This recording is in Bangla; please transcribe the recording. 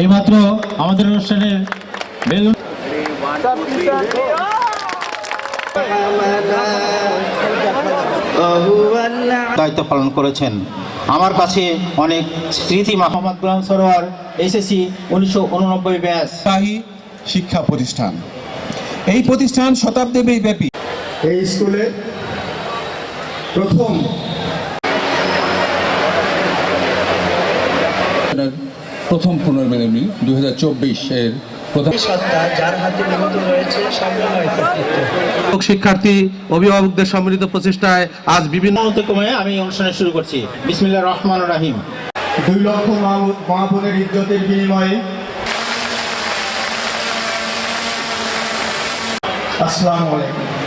এইমাত্র আমাদের অনুষ্ঠানের বেলুন দায়িত্ব পালন করেছেন। আমার কাছে অনেক স্মৃতি মাহমদ গুলাম সরোয়ার এসএসসি উনিশশো উননব্বই ব্যাস শিক্ষা প্রতিষ্ঠান। এই প্রতিষ্ঠান শতাব্দী ব্যাপী এই স্কুলে প্রথম। প্রথম পুনর্মেলনী দুই হাজার চব্বিশ এর প্রধান সত্তা যার হাতে নিহত রয়েছে সম্মানয় কর্তৃত্ব শিক্ষক শিক্ষার্থী অভিভাবকদের সম্মিলিত প্রচেষ্টায় আজ বিভিন্ন কমে আমি অনুষ্ঠানে শুরু করছি। বিসমিল্লাহ রহমান রাহিম। দুই লক্ষ মা মা বোনের ইজ্জতের বিনিময়ে আসসালামু আলাইকুম।